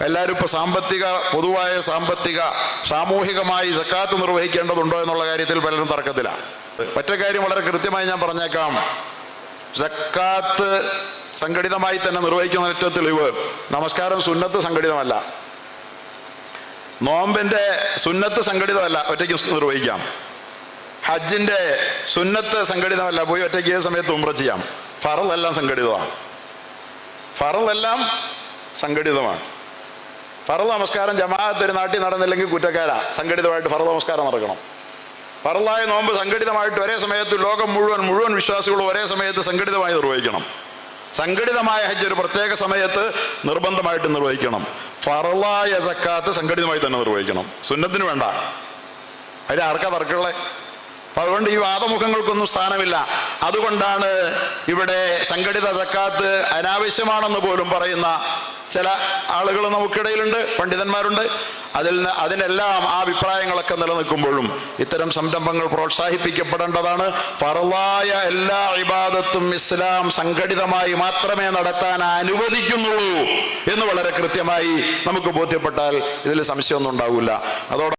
എല്ലാവരും ഇപ്പോൾ സാമ്പത്തിക പൊതുവായ സാമ്പത്തിക സാമൂഹികമായി സക്കാത്ത് നിർവഹിക്കേണ്ടതുണ്ടോ എന്നുള്ള കാര്യത്തിൽ പലരും തർക്കത്തിലാണ് ഒറ്റ കാര്യം വളരെ കൃത്യമായി ഞാൻ പറഞ്ഞേക്കാം. സക്കാത്ത് സംഘടിതമായി തന്നെ നിർവഹിക്കുന്ന ഏറ്റവും തെളിവ് നമസ്കാരം സുന്നത്ത് സംഘടിതമല്ല. നോമ്പിന്റെ സുന്നത്ത് സംഘടിതമല്ല ഒറ്റയ്ക്ക് നിർവഹിക്കാം. ഹജ്ജിന്റെ സുന്നത്ത് സംഘടിതമല്ല പോയി ഒറ്റയ്ക്ക് സമയത്ത് ഉമ്ര ചെയ്യാം. ഫറലെല്ലാം സംഘടിതമാണ്. ഫറലെല്ലാം സംഘടിതമാണ്. ഫറൽ നമസ്കാരം ജമാഅത്ത് ഒരു നാട്ടിൽ നടന്നില്ലെങ്കിൽ കുറ്റക്കാരാ. സംഘടിതമായിട്ട് ഫറു നമസ്കാരം നടക്കണം. ഫറലായ നോമ്പ് സംഘടിതമായിട്ട് ഒരേ സമയത്ത് ലോകം മുഴുവൻ മുഴുവൻ വിശ്വാസികളും ഒരേ സമയത്ത് സംഘടിതമായി നിർവഹിക്കണം. സംഘടിതമായ ഹജ്ജ് ഒരു പ്രത്യേക സമയത്ത് നിർബന്ധമായിട്ട് നിർവഹിക്കണം. ഫറലായ സക്കാത്ത് സംഘടിതമായി തന്നെ നിർവഹിക്കണം. സുന്നത്തിന് വേണ്ട. അതിൽ ആർക്കാ തർക്കമുള്ളേ? അപ്പൊ അതുകൊണ്ട് ഈ വാദമുഖങ്ങൾക്കൊന്നും സ്ഥാനമില്ല. അതുകൊണ്ടാണ് ഇവിടെ സംഘടിത സക്കാത്ത് അനാവശ്യമാണെന്ന് പോലും പറയുന്ന ചില ആളുകൾ നമുക്കിടയിലുണ്ട് പണ്ഡിതന്മാരുണ്ട്. അതിൽ നിന്ന് അതിനെല്ലാം ആ അഭിപ്രായങ്ങളൊക്കെ നിലനിൽക്കുമ്പോഴും ഇത്തരം സംരംഭങ്ങൾ പ്രോത്സാഹിപ്പിക്കപ്പെടേണ്ടതാണ്. ഫറലായ എല്ലാ ഇബാദത്തും ഇസ്ലാം സംഘടിതമായി മാത്രമേ നടത്താൻ അനുവദിക്കുന്നുള്ളൂ എന്ന് വളരെ കൃത്യമായി നമുക്ക് ബോധ്യപ്പെട്ടാൽ ഇതിൽ സംശയമൊന്നും ഉണ്ടാവില്ല. അതോടെ